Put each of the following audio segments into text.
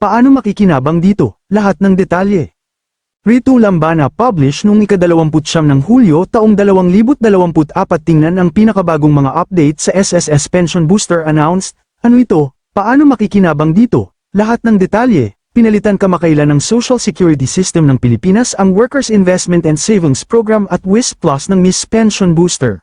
paano makikinabang dito, lahat ng detalye. Rito Lambana publish noong ika-29 ng Hulyo taong 2024 tingnan ang pinakabagong mga update sa SSS Pension Booster Announced, ano ito, paano makikinabang dito, lahat ng detalye. Pinalitan kamakailan ng Social Security System ng Pilipinas ang Workers Investment and Savings Program at WIS Plus ng Miss Pension Booster.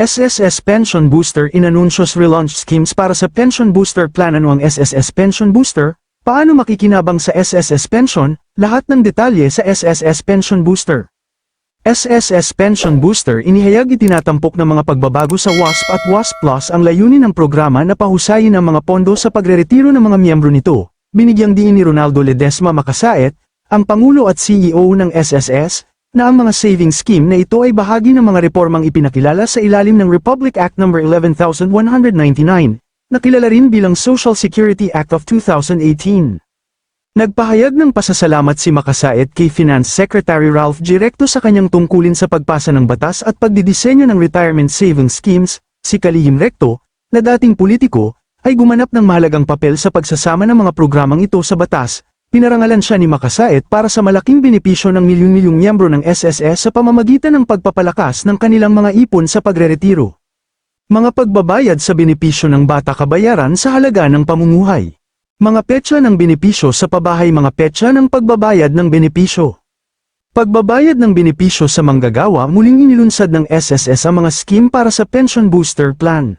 SSS Pension Booster inanunsyo's relaunch schemes para sa Pension Booster Plan. Ano ang SSS Pension Booster, paano makikinabang sa SSS Pension, lahat ng detalye sa SSS Pension Booster. SSS Pension Booster inihayag itinatampok ng mga pagbabago sa WASP at WASP Plus ang layunin ng programa na pahusayin ang mga pondo sa pagreretiro ng mga miyembro nito. Binigyang diin ni Ronaldo Ledesma Makasaet, ang Pangulo at CEO ng SSS, na ang mga saving scheme na ito ay bahagi ng mga reformang ipinakilala sa ilalim ng Republic Act No. 11199, na kilala rin bilang Social Security Act of 2018. Nagpahayag ng pasasalamat si Makasaet kay Finance Secretary Ralph Girecto sa kanyang tungkulin sa pagpasa ng batas at pagdidisenyo ng retirement savings schemes, si Kalihim Recto, na dating politiko, ay gumanap ng mahalagang papel sa pagsasama ng mga programang ito sa batas. Pinarangalan siya ni Makasaet para sa malaking benepisyo ng milyon-milyong miyembro ng SSS sa pamamagitan ng pagpapalakas ng kanilang mga ipon sa pagreretiro. Mga pagbabayad sa benepisyo ng bata kabayaran sa halaga ng pamumuhay. Mga petsa ng benepisyo sa pabahay mga petsa ng pagbabayad ng benepisyo. Pagbabayad ng benepisyo sa manggagawa muling inilunsad ng SSS ang mga scheme para sa Pension Booster Plan.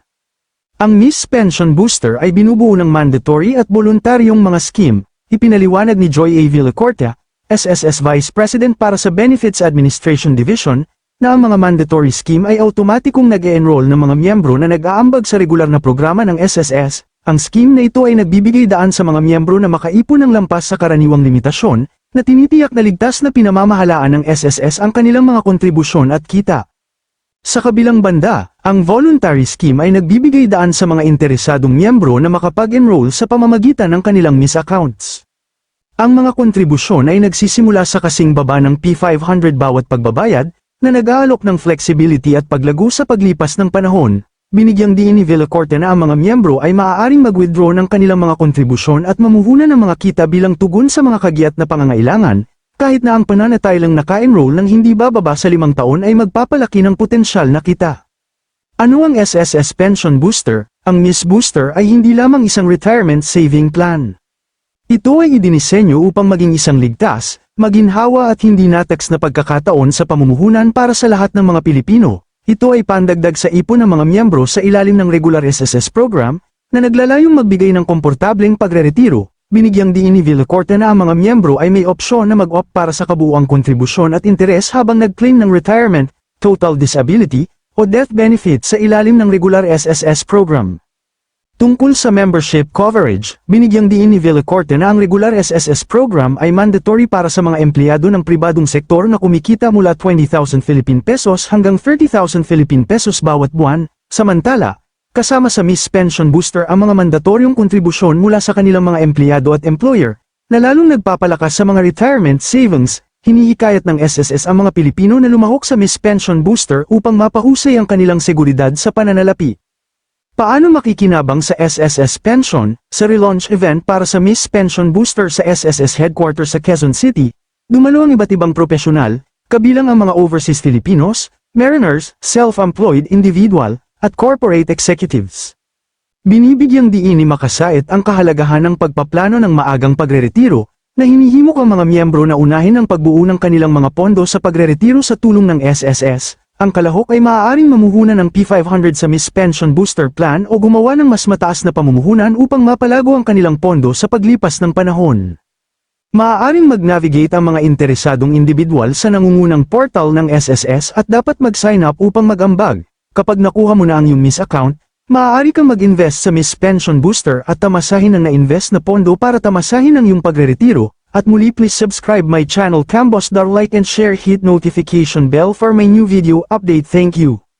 Ang Miss Pension Booster ay binubuo ng mandatory at voluntaryong mga scheme, ipinaliwanag ni Joy A. Villacorta, SSS Vice President para sa Benefits Administration Division, na ang mga mandatory scheme ay automatikong nag-e-enroll ng mga miyembro na nag-aambag sa regular na programa ng SSS, ang scheme na ito ay nagbibigay daan sa mga miyembro na makaipon ng lampas sa karaniwang limitasyon, na tinitiyak na ligtas na pinamamahalaan ng SSS ang kanilang mga kontribusyon at kita. Sa kabilang banda, ang voluntary scheme ay nagbibigay daan sa mga interesadong miyembro na makapag-enroll sa pamamagitan ng kanilang miss accounts. Ang mga kontribusyon ay nagsisimula sa kasing baba ng P500 bawat pagbabayad, na nag-aalok ng flexibility at paglago sa paglipas ng panahon, binigyang diin ni Villacorte na ang mga miyembro ay maaaring mag-withdraw ng kanilang mga kontribusyon at mamuhunan ng mga kita bilang tugon sa mga kagiat na pangangailangan, kahit na ang pananatailang naka-enroll ng hindi bababa sa limang taon ay magpapalaki ng potensyal na kita. Ano ang SSS Pension Booster? Ang Miss Booster ay hindi lamang isang retirement saving plan. Ito ay idinisenyo upang maging isang ligtas, maginhawa at hindi nataks na pagkakataon sa pamumuhunan para sa lahat ng mga Pilipino. Ito ay pandagdag sa ipon ng mga miyembro sa ilalim ng regular SSS program, na naglalayong magbigay ng komportableng pagreretiro. Binigyang diin ni Villacorte na ang mga miyembro ay may opsyon na mag-opt para sa kabuuang kontribusyon at interes habang nag-claim ng retirement, total disability, o death benefit sa ilalim ng regular SSS program. Tungkol sa membership coverage, binigyang diin ni Villacorte na ang regular SSS program ay mandatory para sa mga empleyado ng pribadong sektor na kumikita mula 20,000 Philippine pesos hanggang 30,000 Philippine pesos bawat buwan, samantala, kasama sa Miss Pension Booster ang mga mandatoryong kontribusyon mula sa kanilang mga empleyado at employer, na lalong nagpapalakas sa mga retirement savings, hinihikayat ng SSS ang mga Pilipino na lumahok sa Miss Pension Booster upang mapahusay ang kanilang seguridad sa pananalapi. Paano makikinabang sa SSS Pension, sa relaunch event para sa Miss Pension Booster sa SSS Headquarters sa Quezon City, dumalo ang iba't ibang profesional, kabilang ang mga overseas Filipinos, mariners, self-employed individual, at corporate executives. Binibigyang diin ni Makasait ang kahalagahan ng pagpaplano ng maagang pagreretiro, na hinihimok ang mga miyembro na unahin ang pagbuo ng kanilang mga pondo sa pagreretiro sa tulong ng SSS, ang kalahok ay maaaring mamuhunan ng P500 sa Miss Pension Booster Plan o gumawa ng mas mataas na pamumuhunan upang mapalago ang kanilang pondo sa paglipas ng panahon. Maaaring mag-navigate ang mga interesadong individual sa nangungunang portal ng SSS at dapat mag-sign up upang mag-ambag. Kapag nakuha mo na ang iyong Miss account, maaari kang mag-invest sa Miss Pension Booster at tamasahin ang na-invest na pondo para tamasahin ang iyong pagreretiro, At muli please subscribe my channel Cambos Dar like and share hit notification bell for my new video update thank you.